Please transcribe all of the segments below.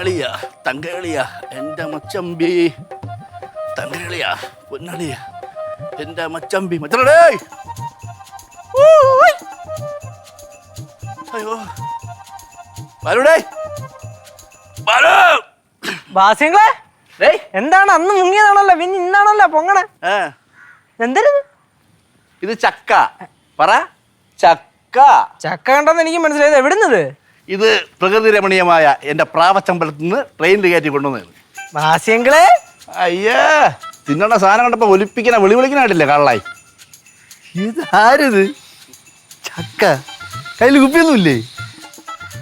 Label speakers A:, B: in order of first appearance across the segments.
A: പൊന്നളിയ തങ്കളിയ എന്റെ മച്ചമ്പി. തങ്കളിയ പൊന്നളിയ എന്റെ മച്ചമ്പി. മച്ചടേ അയ്യോ. വരൂടേ വരൂ ബാസിങ്ങളെ
B: എന്താണ് അന്ന് മുങ്ങിയതാണല്ലോ പിന്നെ ഇന്നാണല്ലോ പൊങ്ങണേ? എന്തായിരുന്നു
A: ഇത്? ചക്ക. പറ. ചക്ക.
B: ചക്ക കണ്ടെന്ന് എനിക്ക് മനസ്സിലായത് എവിടുന്നത്?
A: ഇത് പ്രകൃതി രമണീയമായ എന്റെ പ്രാവച്ചമ്പലത്തിൽ നിന്ന് ട്രെയിനിൽ കയറ്റി കൊണ്ടുവന്നത്. അയ്യേ തിന്നണ സാധനം കണ്ടപ്പോ ഒലിപ്പിക്കണ വിളി വിളിക്കണായിട്ടില്ലേ കള്ളായി
C: ഇതാരത്? ചക്ക. കയ്യിൽ കുപ്പിയൊന്നുമില്ലേ?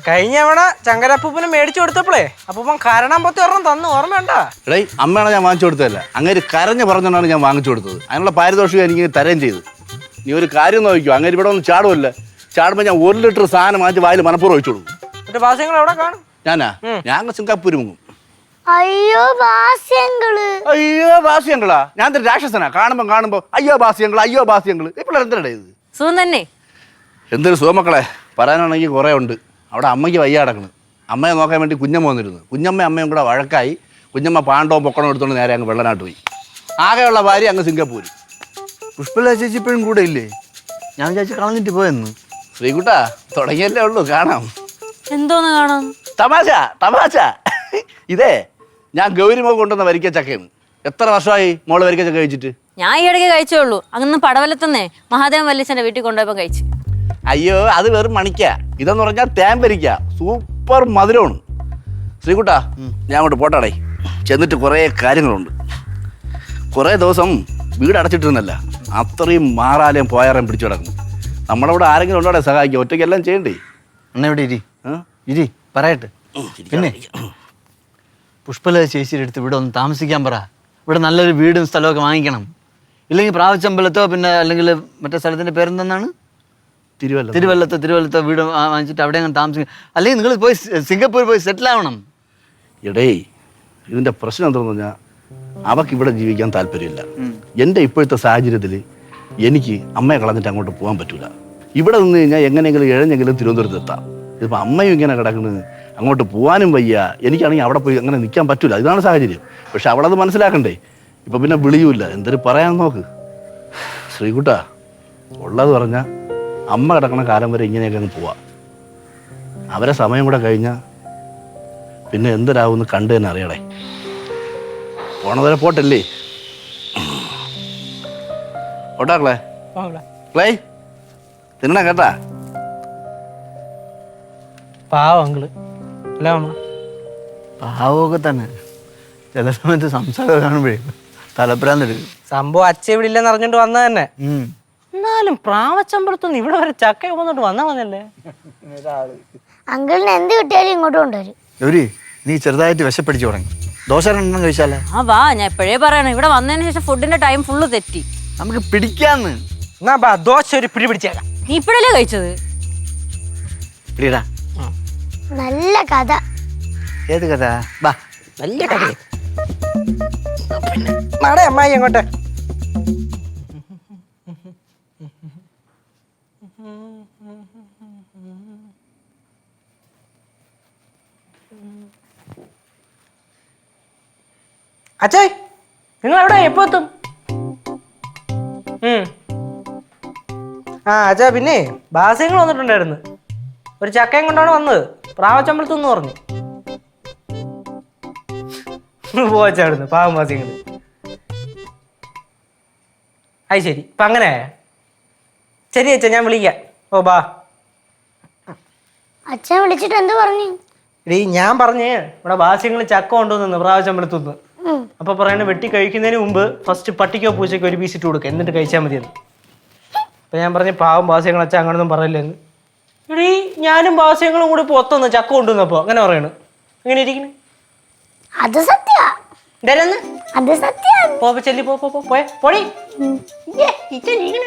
B: കഴിഞ്ഞ തവണ ചങ്കരപ്പൂപ്പന് മേടിച്ചു കൊടുത്തപ്പോഴേ അപ്പൂപ്പൻ കരണം പത്തി ഒരെണ്ണം തന്നു ഓർമ്മയുണ്ടോ
A: എടേ അമ്മയാണ് ഞാൻ വാങ്ങിച്ചു കൊടുത്തതല്ല. അങ്ങനെ കരഞ്ഞ് പറഞ്ഞുകൊണ്ടാണ് ഞാൻ വാങ്ങിച്ചു കൊടുത്തത്. അതിനുള്ള പാരിതോഷികം എനിക്ക് തരുകയും ചെയ്തു. നീ ഒരു കാര്യം നോക്കിക്കോ അങ്ങനെ ഇവിടെ ഒന്നും ചാടുമല്ല ചാടുമ്പോൾ ഞാൻ ഒരു ലിറ്റർ സാധനം വാങ്ങിച്ച് വായിൽ മനപ്പൂർവം ഒഴിച്ചു കൊടുക്കും.
B: എന്നിട്ട് ബാസ്യങ്ങൾ എവിടെ കാണും?
A: ഞാനാ? ഞാൻ സിംഗപ്പൂർ മുങ്ങും.
D: അയ്യോ ബാസ്യങ്ങൾ
A: അയ്യോ ബാസ്യങ്ങളാ ഞാൻ രാക്ഷസനാ. കാണുമ്പോൾ കാണുമ്പോൾ അയ്യോ ബാസ്യങ്ങൾ അയ്യോ ബാസ്യങ്ങൾ ഇപ്പോൾ എന്തിനാ ഇത്?
E: സുഖം തന്നെ.
A: എന്തൊരു സുഖമക്കളെ പറയാനാണെങ്കിൽ കുറേ ഉണ്ട്. അവിടെ അമ്മയ്ക്ക് വയ്യ കിടക്കണ്. അമ്മയെ നോക്കാൻ വേണ്ടി കുഞ്ഞമ്മ വന്നിരുന്നു. കുഞ്ഞമ്മ അമ്മയും കൂടെ വഴക്കായി കുഞ്ഞമ്മ പാണ്ടവും പൊക്കണവും എടുത്തോണ്ട് നേരെ അങ്ങ് വെള്ളനാട്ട് പോയി. ആകെയുള്ള ഭാര്യ അങ്ങ് സിംഗപ്പൂർ
C: പുഷ്പല ചേച്ചി ഇപ്പോഴും കൂടെ ഇല്ലേ? ഞാൻ ചേച്ചി കളഞ്ഞിട്ട് പോയെന്ന്.
A: ശ്രീകുട്ടാ തുടങ്ങിയല്ലേ ഉള്ളൂ കാണാം.
E: എന്തോന്ന് കാണാം
A: തമാശ തമാശ. ഇതേ ഞാൻ ഗൗരിമോ കൊണ്ടുവന്ന വരിക്ക ചക്കയാണ് എത്ര വർഷമായി മോൾ വരിക്ക ചക്ക കഴിച്ചിട്ട്?
E: ഞാൻ ഈ ഇടയ്ക്ക് കഴിച്ചേ ഉള്ളൂ അങ്ങ് പടവലത്തുനിന്നേ മഹാദേവൻ വല്യച്ഛന്റെ വീട്ടിൽ കൊണ്ടുപോയപ്പോ കഴിച്ചു.
A: അയ്യോ അത് വെറും മണിക്ക. ഇതെന്ന് പറഞ്ഞാൽ തേമ്പരിക്ക സൂപ്പർ മധുരമാണ്. ശ്രീകുട്ട ഞാൻ അങ്ങോട്ട് പോട്ടാടേ. ചെന്നിട്ട് കുറേ കാര്യങ്ങളുണ്ട്. കുറേ ദിവസം വീട് അടച്ചിട്ടിരുന്നല്ല. അത്രയും മാറാലയും പോയാറേം പിടിച്ചു കിടക്കുന്നു. നമ്മളവിടെ ആരെങ്കിലും ഉണ്ടോടെ സഹായിക്കും ഒറ്റയ്ക്കെല്ലാം ചെയ്യണ്ടേ?
C: എന്നെവിടെ ഇവിടെ ഇരി? ഇരി പറയട്ടെ. പിന്നെ. പുഷ്പല ചേച്ചിയുടെ അടുത്ത് ഇവിടെ ഒന്ന് താമസിക്കാൻ പറ. ഇവിടെ നല്ലൊരു വീടും സ്ഥലമൊക്കെ വാങ്ങിക്കണം. ഇല്ലെങ്കിൽ പ്രാവശ്യമ്പലത്തോ പിന്നെ അല്ലെങ്കിൽ മറ്റേ സ്ഥലത്തിന്റെ പേരെന്താണ്
A: തിരുവല്ല
C: തിരുവല്ലത്തോ തിരുവല്ലത്തോ വീട് വാങ്ങിച്ചിട്ട് അവിടെ അങ്ങനെ താമസിക്കും. അല്ലെങ്കിൽ നിങ്ങൾ പോയി സിംഗപ്പൂർ പോയി സെറ്റിൽ ആവണം.
A: എടേ ഇതിന്റെ പ്രശ്നം എന്താണെന്ന് പറഞ്ഞാൽ അവക്ക് ഇവിടെ ജീവിക്കാൻ താല്പര്യമില്ല. എന്റെ ഇപ്പോഴത്തെ സാഹചര്യത്തിൽ എനിക്ക് അമ്മയെ കളഞ്ഞിട്ട് അങ്ങോട്ട് പോകാൻ പറ്റില്ല ഇവിടെ നിന്ന് കഴിഞ്ഞാൽ എങ്ങനെയെങ്കിലും ഇഴഞ്ഞെങ്കിലും തിരുവനന്തപുരത്ത് എത്താം. ഇതിപ്പോൾ അമ്മയും ഇങ്ങനെ കിടക്കുന്നത്. അങ്ങോട്ട് പോകാനും വയ്യ. എനിക്കാണെങ്കിൽ അവിടെ പോയി അങ്ങനെ നിൽക്കാൻ പറ്റില്ല ഇതാണ് സാഹചര്യം. പക്ഷെ അവളത് മനസ്സിലാക്കണ്ടേ? ഇപ്പം പിന്നെ വിളിയൂല്ല. എന്തൊരു പറയാൻ നോക്ക്. ശ്രീകുട്ട ഉള്ളത് പറഞ്ഞാൽ അമ്മ കിടക്കണ കാലം വരെ ഇങ്ങനെയൊക്കെ അങ്ങ് പോവാം. അവരെ സമയം കൂടെ കഴിഞ്ഞാൽ പിന്നെ എന്തരാവുമെന്ന് കണ്ടു തന്നെ അറിയണേ. പോണവരെ പോട്ടല്ലേ? ഓട്ടാക്കളേ ക്ലേ തിന്നണ കേട്ടാ?
B: പാവം അങ്കിൾ. അല്ല മാമ
C: പാവമൊക്കെ തന്നെ. ചില സമയത്ത് സംസാരം കാണുമ്പോഴേ തലപ്രാന്തെടുക്കും
B: സംഭവം അച്ഛ ഇവിടെ ഇല്ലെന്ന് അറിഞ്ഞിട്ട് വന്നത് തന്നെ. എന്നാലും പ്രാവച്ചമ്പലത്തുനിന്ന് ഇവിടെ വരെ ചക്ക വന്നിട്ട് വന്നാ മതിയല്ലേ
D: അങ്കിളിന് എന്ത് കിട്ടിയാലും ഇങ്ങോട്ട് കൊണ്ടുവരും.
C: ഗൗരി നീ ചെറുതായിട്ട് വിശപ്പടിച്ചു തുടങ്ങി. ദോശ രണ്ടെണ്ണം കഴിച്ചാലേ?
E: ആ വാ ഞാൻ എപ്പോഴേ പറയണം. ഇവിടെ വന്നതിന് ശേഷം ഫുഡിന്റെ ടൈം ഫുള്ള് തെറ്റി.
C: നമുക്ക് പിടിക്കാന്ന്.
B: എന്നാ ബാ ദോശ ഒരു പിടി പിടിച്ചേക്കാം.
E: നീ ഇപ്പോഴല്ലേ കഴിച്ചത്?
C: പിടിയടാ.
D: നല്ല കഥ.
C: ഏത് കഥ? ബാ.
B: നല്ല കഥ. നാടെ അമ്മായി അങ്ങോട്ട്. അച്ഛേ നിങ്ങൾ എവിടെ എപ്പോ എത്തും? ആ അച്ഛാ പിന്നെ ബാസ്യങ്ങൾ വന്നിട്ടുണ്ടായിരുന്നു. ഒരു ചക്കയും കൊണ്ടാണ് വന്നത്. പ്രാവച്ചമ്പലത്തെന്ന് പറഞ്ഞു പോവച്ചാടുന്നു പാവം വാസ്യങ്ങൾ അത് ശരി ഇപ്പം അങ്ങനെ ശരി അച്ഛാ ഞാൻ വിളിക്കാം. ഓ ബാ.
D: അച്ഛൻ വിളിച്ചിട്ട് എന്ത് പറഞ്ഞു?
B: എടീ ഞാൻ പറഞ്ഞേ ഇവിടെ വാസ്യങ്ങൾ ചക്ക കൊണ്ടുവന്നു
D: പ്രാവശ്യമ്പലത്തുനിന്ന്.
B: അപ്പൊ പറയണ വെട്ടി കഴിക്കുന്നതിന് മുമ്പ് ഫസ്റ്റ് പട്ടിക്കോ പൂച്ചയ്ക്കോ ഒരു പീസ് ഇട്ട് കൊടുക്കുക എന്നിട്ട് കഴിച്ചാൽ മതിയെന്ന്. അപ്പൊ ഞാൻ പറഞ്ഞ പാവം ഭാസ്യങ്ങൾ അച്ഛൻ അങ്ങനൊന്നും പറയില്ലെന്ന്. എടീ ഞാനും ബാസ്യങ്ങളും കൂടി പൊത്തന്ന് ചക്ക കൊണ്ടുവന്നപ്പോ അങ്ങനെ പറയണു. അങ്ങനെ ഇരിക്കണേ.
D: അത് സത്യ.
B: എന്തായാലും
D: അത് സത്യ.
B: പോ ചെല്ലി പോ പോ പോയെ പോടി. ഇച്ച ഇരിക്കണ